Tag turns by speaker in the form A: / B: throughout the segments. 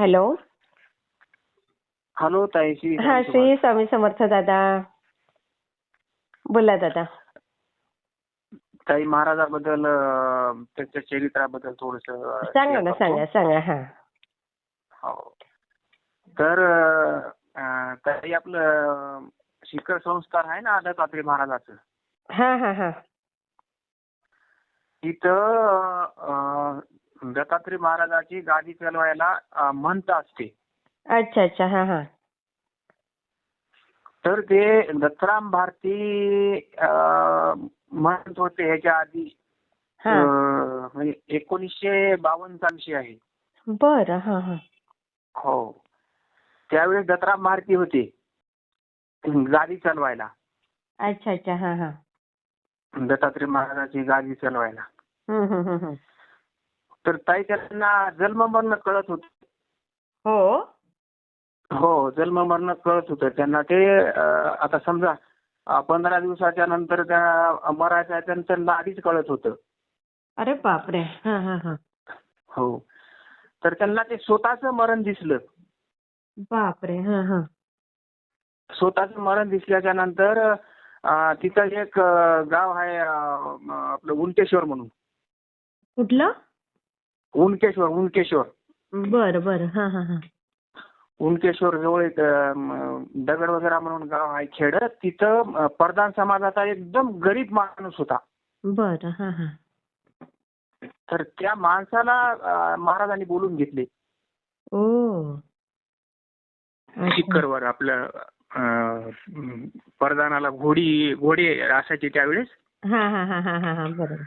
A: Hello?
B: Hello ताई श्री
A: हा श्री स्वामी समर्थ दादा. बोला दादा.
B: ताई महाराजाबद्दल अं, त्याच्या चरित्राबद्दल थोडस
A: सांगा ना सांगा सांगा हा.
B: हो. तर अं, ताई आपलं शिखर संस्थान आहे ना दत्तात्रय महाराजाचं?
A: हा हा हा.
B: तिथं अं, दत्तात्रय महाराजाची गादी चालवायला अं, म्हणत असते.
A: अच्छा अच्छा. हा हा.
B: तर ते दत्तराम भारती अं, म्हणत होते ह्याच्या आधी
A: हा.
B: म्हणजे एकोणीसशे बावन्न सालशी आहे.
A: बरं हा हा.
B: हो. त्यावेळेस दत्तराम भारती होते. गादी चालवायला.
A: अच्छा अच्छा. हा हा.
B: दत्तात्रय महाराजाची गादी चालवायला.
A: हम्म, हम्म, हम्म, हम्म.
B: तर ताई त्यांना जन्म मरण कळत होत.
A: हो?
B: हो जन्म मरण कळत होतं. त्यांना ते अं, आता समजा अं, पंधरा दिवसाच्या नंतर त्या मरायच्या त्यानंतर त्यांना आधीच कळत होतं.
A: अरे बापरे! हा हा हा.
B: हो. तर त्यांना ते स्वतःच मरण दिसलं.
A: बापरे! हा हा.
B: स्वतःच मरण दिसल्याच्या नंतर अं, तिथं एक अं, गाव आहे अं, आपलं उनकेश्वर म्हणून.
A: कुठलं?
B: उनकेश्वर उनकेश्वर.
A: बरं बरं. हा हा हा.
B: उनकेश्वर जवळ एक अं, दगड वगैरे म्हणून गाव आहे खेड. तिथं अं, प्रधान समाजाचा एकदम गरीब माणूस होता.
A: बरं. हा हा.
B: तर त्या माणसाला अं, महाराजांनी बोलून घेतले.
A: ओ. अच्छा.
B: शिखरवर आपलं अं, प्रधानाला घोडी घोडी असायची त्यावेळेस.
A: हा हा हा हा हा हा. बरोबर.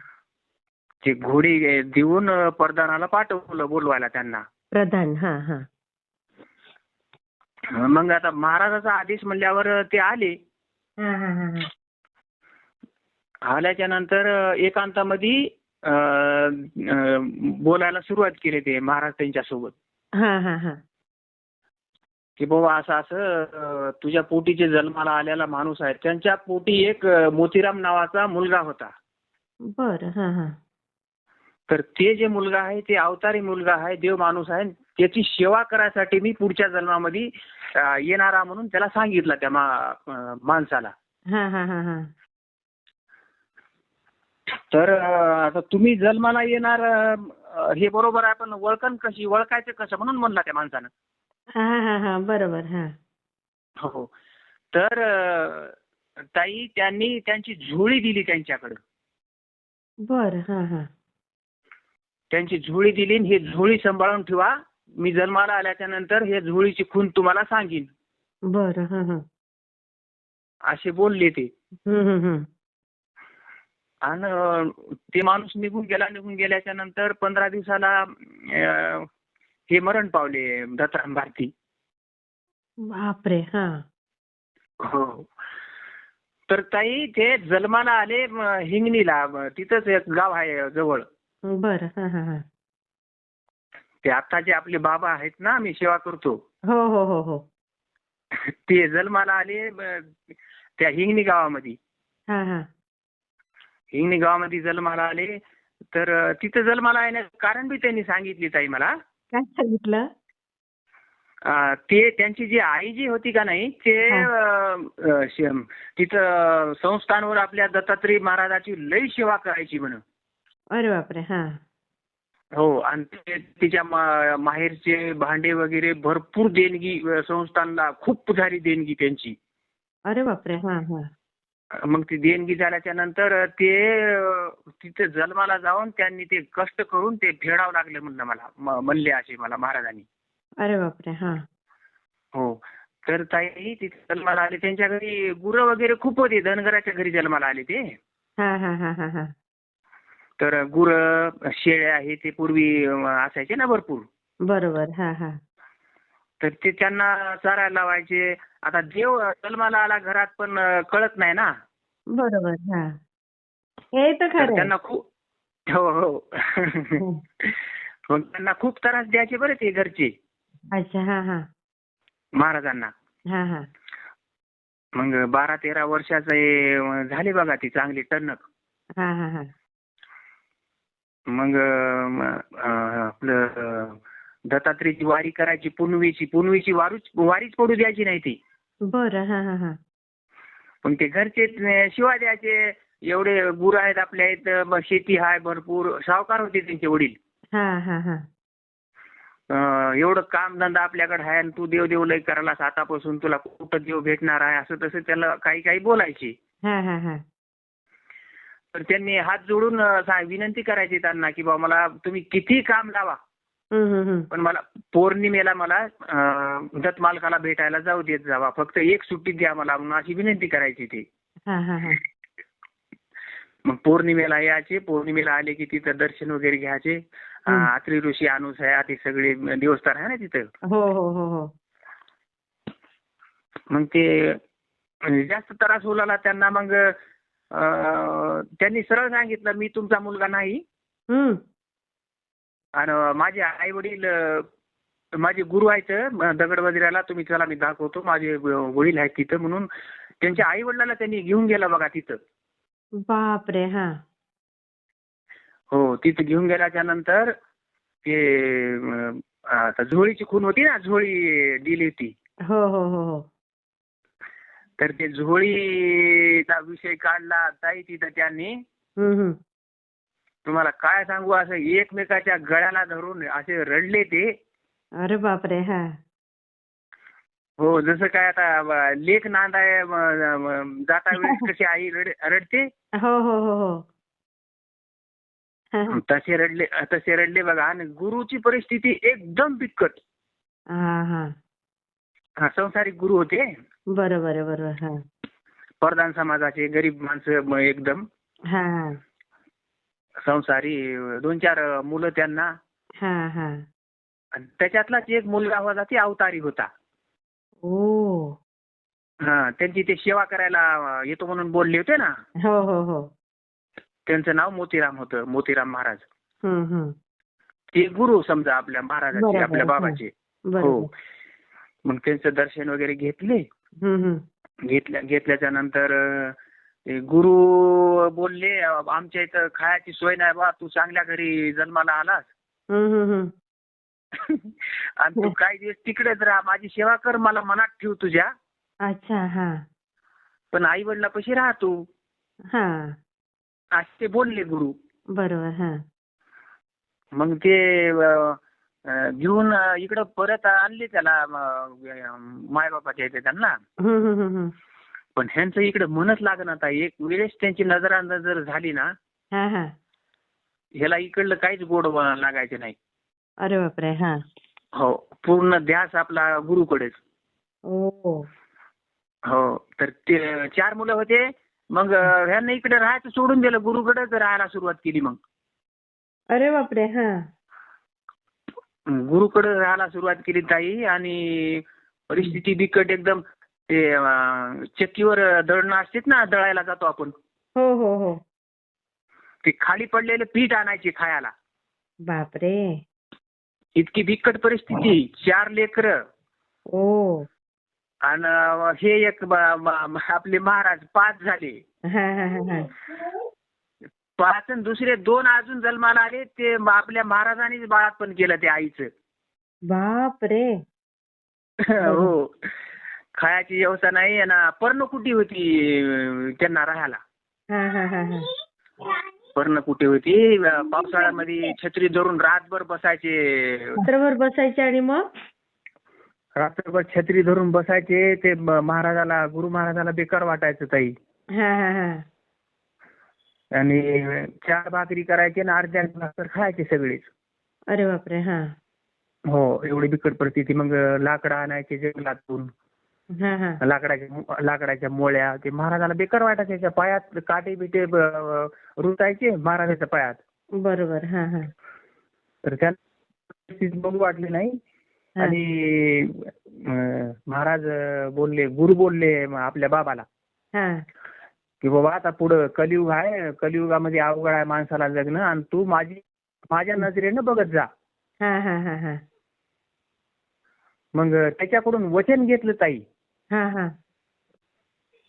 B: ते घोडी देऊन प्रधानाला पाठवलं बोलवायला त्यांना.
A: प्रधान हा हा.
B: मग आता महाराजाचा आदेश म्हणल्यावर ते आले.
A: हा हा हा हा.
B: आल्याच्यानंतर एकांतामध्ये बोलायला सुरुवात केली ते महाराज त्यांच्यासोबत.
A: हा हा हा.
B: की बाबा असं असं तुझ्या पोटी जे जन्माला आलेला माणूस आहे. त्यांच्या पोटी एक मोतीराम नावाचा मुलगा होता.
A: बरं हा हा.
B: तर ते जे मुलगा आहे ते अवतारी मुलगा आहे देव माणूस आहे त्याची सेवा करायसाठी मी पुढच्या जन्मामध्ये येणारा म्हणून त्याला सांगितलं त्या माणसाला.
A: हा हा हा हा.
B: तर आता तुम्ही जन्माला येणार हे बरोबर आहे पण ओळखण कशी ओळखायचं कसं म्हणून म्हणला त्या माणसानं.
A: हा हा हा हा बरोबर हा.
B: हो तर ताई त्यांनी त्यांची झोळी दिली त्यांच्याकडे.
A: बरं हा हा.
B: त्यांची झोळी दिली ही झोळी सांभाळून ठेवा. मी जन्माला आल्याच्यानंतर हे झोळीची खून तुम्हाला सांगीन.
A: बरं हा हा.
B: असे बोलले ते. आणि ते माणूस निघून गेला निघून गेल्याच्यानंतर पंधरा दिवसाला हे मरण पावले दत्तराम भारती.
A: बापरे हा.
B: हो. तर ताई ते जन्माला आले हिंगणीला तिथंच एक गाव आहे जवळ.
A: बरं. हा हा हा.
B: ते आता जे आपले बाबा आहेत ना आम्ही सेवा करतो.
A: हो हो हो हो.
B: ते जन्माला आले म, त्या हिंगणी गावामध्ये.
A: हा हा.
B: हिंगणी गावामध्ये जन्माला आले. तर अं, तिथं जन्माला येण्याचं कारण बी त्यांनी सांगितली ताई मला.
A: काय सांगितलं?
B: अं, ते त्यांची जी आई जी होती का नाही ते अं, अं, श- तिथं संस्थानवर आपल्या दत्तात्रय महाराजाची लई सेवा करायची म्हणून.
A: अरे बापरे हा.
B: हो आणि ते तिच्या मा- माहेरचे भांडे वगैरे भरपूर देणगी अं, संस्थानला खूप पुढारी देणगी त्यांची.
A: अरे बापरे हा हा.
B: मग ती देणगी झाल्याच्यानंतर ते अं, तिथे जन्माला जाऊन त्यांनी ते कष्ट करून ते फेडावं लागलं म्हणलं मला म- म्हणले असे मला महाराजांनी.
A: अरे बापरे हा.
B: हो. तर ताई तिथे जन्माला आले त्यांच्या घरी गुरं वगैरे खूप होते धनगराच्या घरी जन्माला आले ते.
A: हा हा हा हा हा.
B: तर गुरं शेळ्या हे ते पूर्वी असायचे ना भरपूर.
A: बरोबर हा हा.
B: तर ते त्यांना चारायला लावायचे. आता देव जन्माला आला घरात पण कळत नाही ना.
A: बरोबर हा. हे तर
B: तर
A: खरं आहे.
B: त्यांना खूप हो हो.
A: हं.
B: मग त्यांना खूप त्रास द्यायचे बरं ते घरचे.
A: अच्छा हा हा.
B: महाराजांना.
A: हा हा.
B: मग बारा तेरा वर्षाचे अं, झाले बघा ती चांगली टणक.
A: हा हा हा.
B: मग आपलं दत्तात्रेयची वारी करायची पुनवीची पुनवीची वारूच वारीच पडू द्यायची नाही ती.
A: बरं हा हा हा.
B: पण ते घरचे शिवाय द्यायचे एवढे गुरु आहेत आपल्या इथं शेती आहे भरपूर सावकार होते त्यांचे वडील.
A: हा हा हा.
B: अं, एवढं काम धंदा आपल्याकडे आहे आणि तू देव देव लय करायलास आतापासून तुला कुठं देव भेटणार आहे असं तसं त्याला काही काही बोलायचे.
A: हा हा हा.
B: तर त्यांनी हात जोडून सा- विनंती करायची त्यांना की बाबा मला तुम्ही किती काम लावा. पण मला पौर्णिमेला मला अं, दत्त मालकाला भेटायला जाऊ देत जावा. फक्त एक सुट्टी द्या मला म्हणून अशी विनंती करायची ती.
A: हा हा हा.
B: मग पौर्णिमेला यायचे. पौर्णिमेला आले की तिथं दर्शन वगैरे घ्यायचे. अं. अत्री ऋषी अनुसया ते सगळे देवस्थान आहे ना तिथं?
A: हो हो हो हो.
B: मग ते म्हणजे जास्त त्रास होलाला त्यांना. मग त्यांनी सरळ सांगितलं मी तुमचा मुलगा नाही.
A: हम्म.
B: आणि माझे आई वडील माझे गुरु आहेत दगड वजिराला तुम्ही चला मी दाखवतो. माझे वडील आहेत तिथं म्हणून. त्यांच्या आई वडिलाला त्यांनी घेऊन गेला बघा तिथं.
A: बापरे हा.
B: हो तिथं घेऊन गेल्याच्यानंतर ते अं, आता झोळीची खून होती ना झोळी दिली होती.
A: हो हो हो हो.
B: तर ते झोळीचा विषय काढला ताई तिथं त्यांनी. तुम्हाला काय सांगू असं एकमेकाच्या गळ्याला धरून असे रडले ते.
A: अरे बापरे हा.
B: हो जसं काय आता लेख नांदाय जाता वेळेस कशी आई रड- रडते?
A: हो हो हो. हो
B: तसे रडले तसे रडले बघा. आणि गुरुची परिस्थिती एकदम बिकट.
A: हा हा.
B: हा, संसारिक गुरु होते.
A: बरोबर आहे, बरोबर हा.
B: प्रधान समाजाचे गरीब माणसं म- एकदम.
A: हा हा.
B: संसारी दोन चार मुलं त्यांना.
A: हा हा.
B: आणि त्याच्यातलाच एक मुलगा होता ती अवतारी होता.
A: ओ.
B: हा त्यांची ते सेवा करायला अं, येतो म्हणून बोलले होते ना.
A: हो हो हो.
B: त्यांचं नाव मोतीराम होतं मोतीराम महाराज.
A: हम्म हम्म
B: ते गुरु समजा आपल्या महाराजाचे
A: बरोबर,
B: आपल्या
A: हा.
B: बाबाचे. हो.
A: बरोबर.
B: मग त्यांचं दर्शन वगैरे घेतले. घेतल्या घेतल्याच्या नंतर ते गुरु बोलले आमच्या इथं खायची सोय नाही बा तू चांगल्या घरी जन्माला आलास. आणि तू काही दिवस तिकडेच राहा माझी सेवा कर मला मनात ठेव तुझ्या.
A: अच्छा हा.
B: पण आई वडिलापाशी राहा तू?
A: हा.
B: असे ते बोलले गुरु.
A: बरोबर हा.
B: मग ते घेऊन इकडं परत आणले त्याला माय बापाच्या इथे त्यांना. पण ह्यांचं इकडे मनच लागणार आता. एक वेळेस त्यांची नजरांना जर झाली ना
A: हा हा.
B: ह्याला इकडलं काहीच गोड लागायचं नाही.
A: अरे बापरे हा.
B: हो पूर्ण ध्यास आपला गुरुकडेच.
A: ओ.
B: हो तर ते चार मुलं होते. मग ह्यांना इकडे राहायचं सोडून दिलं. गुरुकडेच राहायला सुरुवात केली मग.
A: अरे बापरे हा.
B: गुरुकडे राहायला सुरुवात केली ताई आणि परिस्थिती बिकट एकदम ते चक्कीवर दळणं असतेत ना दळायला जातो आपण.
A: हो हो हो.
B: ते खाली पडलेले पीठ आणायचे खायला.
A: बापरे.
B: इतकी बिकट परिस्थिती चार लेकर.
A: ओ.
B: आणि हे एक ब- आपले महाराज पाच झाले.
A: हा हा हा हा.
B: पाच आणि दुसरे दोन अजून जन्माला आले ते आपल्या महाराजांनीच बाळातपण केलं ते आईचं.
A: बापरे.
B: हो. खायची व्यवस्था नाही आणि पर्णकुटी होती त्यांना राहायला.
A: हा हा हा हा.
B: पर्णकुटी होती. पावसाळ्यामध्ये छत्री धरून रातभर बसायचे.
A: रात्रभर बसायचे आणि मग?
B: रात्रभर छत्री धरून बसायचे ते म- महाराजाला गुरु महाराजाला बेकार वाटायचं ताई.
A: हा हा हा.
B: आणि चार भाकरी करायचे आणि अर्ध्या भाकर खायचे सगळेच.
A: अरे बापरे हा.
B: हो एवढी बिकट परिस्थिती. मग लाकडं आणायचे जंगलातून.
A: हा हा.
B: लाकडाच्या लाकडाच्या मोळ्या ते महाराजाला बेकार वाटायचे. त्याच्या पायात काटे बिटे ब- रुतायचे महाराजाच्या पायात.
A: बरोबर हा हा.
B: तर त्या परिस्थिती बघू वाटली नाही.
A: हा.
B: आणि अं, महाराज बोलले गुरु बोलले म- आपल्या बाबाला.
A: हा.
B: की बाबा आता पुढं कलियुग आहे कलियुगामध्ये अवघड आहे माणसाला जगणं आणि तू माझी माझ्या नजरेनं बघत जा.
A: हा हा हा हा.
B: मग त्याच्याकडून वचन घेतलं ताई.
A: हा हा.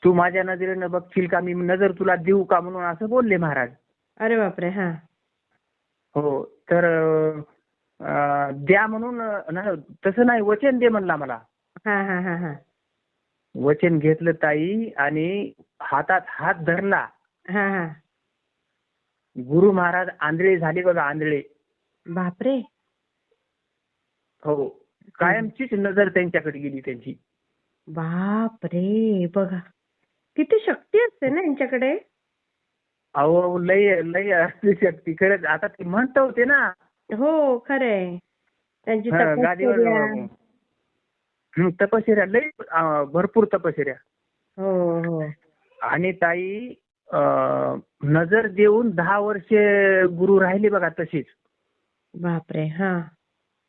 B: तू माझ्या नजरेनं बघशील का? मी नजर तुला देऊ का म्हणून असं बोलले महाराज.
A: अरे बापरे हा.
B: हो तर अं, द्या म्हणून अं, नाही, तसं नाही वचन दे म्हणला मला.
A: हा हा हा हा.
B: वचन घेतलं ताई आणि हातात हात धरला.
A: हा हा.
B: गुरु महाराज आंधळे झाले बघा आंधळे.
A: बापरे.
B: हो कायमचीच नजर त्यांच्याकडे गेली त्यांची.
A: बापरे बघा. किती शक्ती असते ना यांच्याकडे.
B: अहो लय लय असते शक्ती. खरंच आता ते म्हणत होते ना.
A: हो खरंय. त्यांची
B: हा,
A: तपश्चर्या.
B: तपश्चर्या लय भरपूर तपश्चर्या.
A: हो हो.
B: आणि ताई नजर देऊन दहा वर्षे गुरु राहिले बघा तशीच.
A: बापरे हा.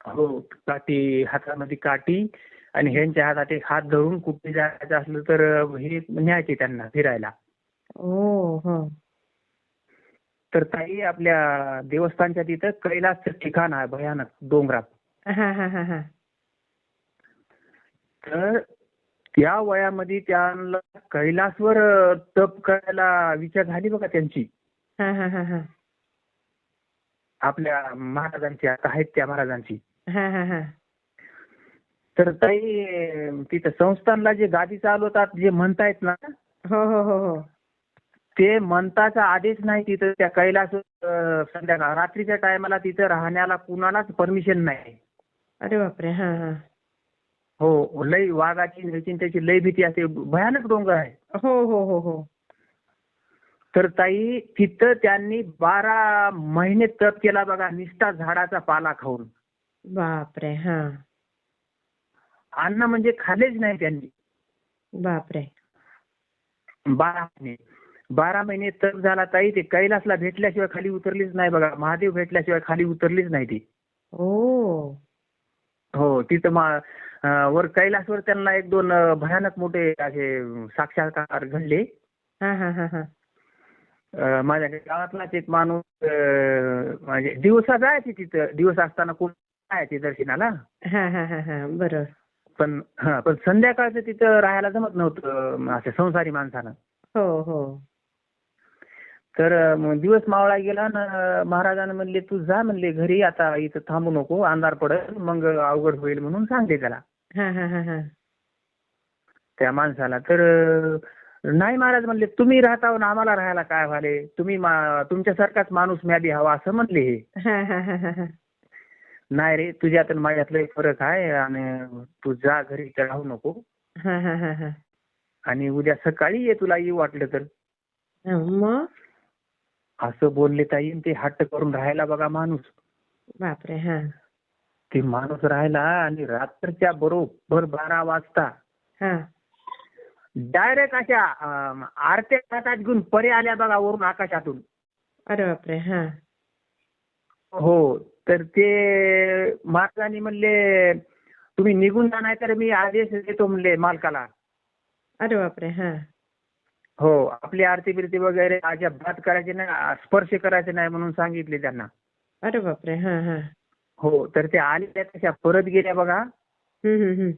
B: हो काठी हातामध्ये काठी आणि ह्यांच्या हातात एक हात धरून कुठे जायचं असलं तर हे न्यायचे त्यांना फिरायला.
A: हो हो.
B: तर ताई आपल्या देवस्थानच्या तिथं कैलासचं ठिकाण आहे भयानक डोंगरात.
A: हा हा हा हा.
B: तर त्या वयामध्ये त्यांना कैलासवर तप करायला विचार झाली बघा त्यांची.
A: हा हा हा हा.
B: आपल्या महाराजांची आता आहेत त्या महाराजांची.
A: हा हा हा.
B: तर ताई तिथं संस्थानला जे गादी चालवतात जे म्हणतायत ना
A: हो हो हो हो.
B: ते म्हणताचा आदेश नाही तिथं त्या कैलास संध्याकाळ रात्रीच्या टायमाला तिथं राहण्याला कुणालाच परमिशन नाही.
A: अरे बापरे हा हा.
B: हो लई वाघाची ह्याची त्याची लई भीती असते. भयानक डोंगर आहे.
A: हो हो हो हो.
B: तर ताई तिथं त्यांनी बारा महिने तप केला बघा निष्ठा झाडाचा पाला खाऊन.
A: बापरे हा.
B: अन्न म्हणजे खाल्लेच नाही त्यांनी.
A: बापरे.
B: बारा महिने. बारा महिने तप झाला ताई ते कैलासला भेटल्याशिवाय खाली उतरलीच नाही बघा. महादेव भेटल्याशिवाय खाली उतरलीच नाही ती.
A: ओ.
B: हो तिथं मा वर कैलासवर त्यांना एक दोन भयानक मोठे असे साक्षात्कार घडले.
A: हा हा हा हा.
B: अं, माझ्या गावातलाच एक माणूस अं, म्हणजे दिवसा जायचे तिथं. दिवस असताना कोण जायचे दर्शनाला?
A: हा हा हा हा बरोबर.
B: पण हा पण संध्याकाळचं तिथं राहायला जमत नव्हतं अं, असं संसारी माणसानं.
A: हो हो.
B: तर मग दिवस मावळा गेला ना महाराजांना म्हणले तू जा म्हणले घरी आता इथं थांबू नको अंधार पडेल मग अवघड होईल म्हणून सांगते त्याला.
A: हा हा हा हा.
B: त्या माणसाला. तर नाही महाराज म्हणले तुम्ही राहता ना आम्हाला राहायला काय व्हाले तुम्ही मा- तुमच्यासारखाच माणूस म्याबी हवा असं म्हणले हे. नाही रे तुझ्यात माझ्यातलं एक फरक आहे आणि तू जा घरी इथं राहू नको.
A: हा हा हा हा.
B: आणि उद्या सकाळी ये तुला येऊ वाटलं तर.
A: मग?
B: असं बोलले ताई ते हट्ट करून राहायला बघा माणूस.
A: बापरे हा.
B: ते माणूस राहिला आणि रात्रीच्या बरोबर बारा वाजता
A: हा.
B: डायरेक्ट अशा आरत्या हातात घेऊन परे आल्या बघा वरून आकाशातून.
A: अरे बापरे हा.
B: हो तर ते महाराजांनी म्हणले तुम्ही निघून जा नाही तर मी आदेश देतो म्हणले मालकाला.
A: अरे बापरे हा.
B: हो आपली आरती बिरती वगैरे अजिबात करायची नाही स्पर्श करायचे नाही म्हणून सांगितले त्यांना.
A: अरे बापरे हा हा.
B: हो तर ते आल्या तशा परत गेल्या बघा.
A: हम्म हम्म हम्म.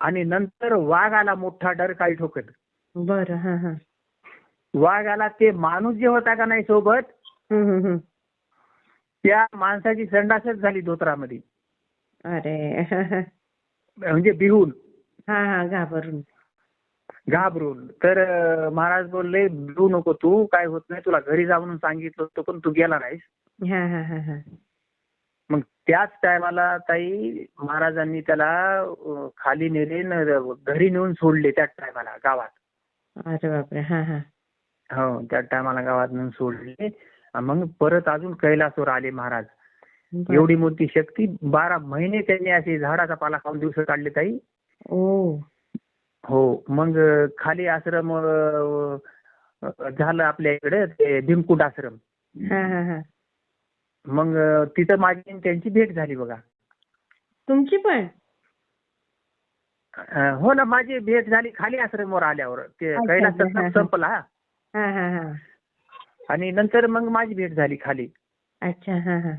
B: आणि नंतर वाघ आला मोठा डरकाळी ठोकत.
A: बरं हा हा.
B: वाघ आला ते माणूस जे होता का नाही सोबत
A: हम्म हम्म हम्म.
B: त्या माणसाची संडासच झाली धोत्रामध्ये.
A: अरे.
B: म्हणजे बिहून.
A: हा हा घाबरून.
B: घाबरून. तर महाराज बोलले भिवू नको तू काय होत नाही तुला घरी जा म्हणून सांगितलं होतं पण तू गेला नाहीस.
A: हा हा हा हा.
B: मग त्याच टायमाला ताई महाराजांनी त्याला खाली नेले घरी नेऊन सोडले त्याच टायमाला गावात.
A: अरे बापरे हा हा.
B: हो त्या टायमाला गावात नेऊन सोडले. मग परत अजून कैलासवर आले महाराज. एवढी मोठी शक्ती बारा महिने त्यांनी असे झाडाचा पाला खाऊन दिवस काढले ताई.
A: ओ.
B: हो मग खाली आश्रम झालं आपल्या इकडे ते भीमकुंड आश्रम.
A: हा हा हा.
B: मग तिथं माझी आणि त्यांची भेट झाली बघा.
A: तुमची पण?
B: अं, हो ना माझी भेट झाली खाली आश्रमवर आल्यावर. ते
A: अच्छा, अच्छा, हा, हा.
B: संपला
A: हा हा हा.
B: आणि नंतर मग माझी भेट झाली खाली.
A: अच्छा हा हा.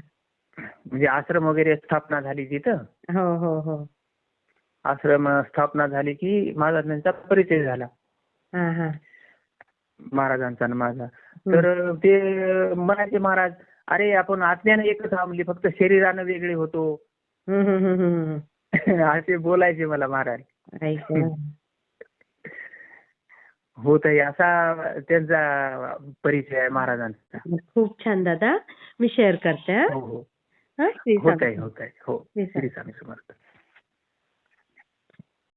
B: म्हणजे आश्रम वगैरे स्थापना झाली तिथं.
A: हो हो हो.
B: आश्रम स्थापना झाली की माझा त्यांचा परिचय झाला.
A: हा हा.
B: महाराजांचा आणि माझा. तर ते म्हणायचे महाराज अरे आपण आत्म्यानं एकच म्हणजे फक्त शरीरानं वेगळे होतो. असे बोलायचे मला महाराज. होत आहे असा त्यांचा परिचय आहे महाराजांचा.
A: खूप छान दादा. मी शेअर करते हा.
B: हो हो.
A: हा,
B: होत आहे होत आहे. हो. श्री स्वामी समर्थ.